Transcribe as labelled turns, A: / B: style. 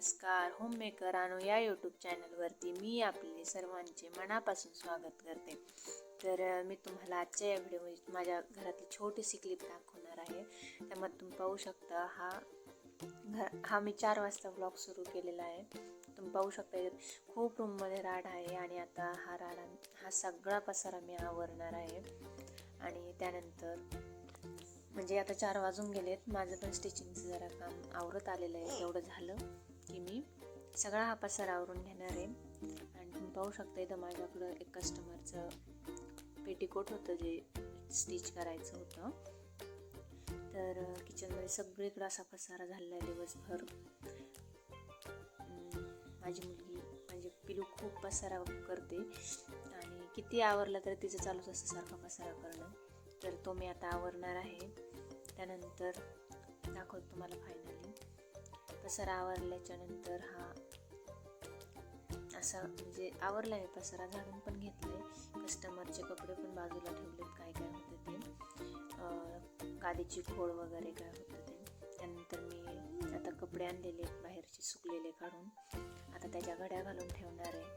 A: नमस्कार होममेकर आणू या यूट्यूब चॅनलवरती मी आपले सर्वांचे मनापासून स्वागत करते. तर मी तुम्हाला आजच्या या व्हिडिओमध्ये माझ्या घरातली छोटीशी क्लिप दाखवणार आहे. त्यामध्ये तुम्ही पाहू शकता हा घर हा मी चार वाजता ब्लॉग सुरू केलेला आहे. तुम्ही पाहू शकता खूप रूममध्ये राड आहे आणि आता हा राडा हा सगळा पसारा मी आवरणार आहे. आणि त्यानंतर म्हणजे आता चार वाजून गेलेत. माझं पण स्टिचिंगचं जरा काम आवरत आलेलं आहे. तेवढं झालं. सगळा हा पसारा आवरून घेणार आहे. आणि तुम्ही पाहू शकता इथं माझ्याकडं एक कस्टमरचं पेटीकोट होतं जे स्टिच करायचं होतं. तर किचनमध्ये सगळीकडं असा पसारा झालेला आहे दिवसभर माझी मुलगी म्हणजे पिलू खूप पसारा करते. आणि किती आवरलं तर तिचं चालूच असतं सारखा पसारा करणं. तर तो मी आता आवरणार आहे. त्यानंतर दाखवतो तुम्हाला फायनली पसारा आवरल्याच्या नंतर हा असा म्हणजे आवरला आहे पसारा झाडून पण घेतले कस्टमरचे कपडे पण बाजूला ठेवलेत काय काय होतं ते. गादीची खोळ वगैरे काय होतं ते. त्यानंतर मी आता कपडे आणलेले बाहेरचे सुकलेले काढून. आता त्याच्या घड्या घालून ठेवणार आहे.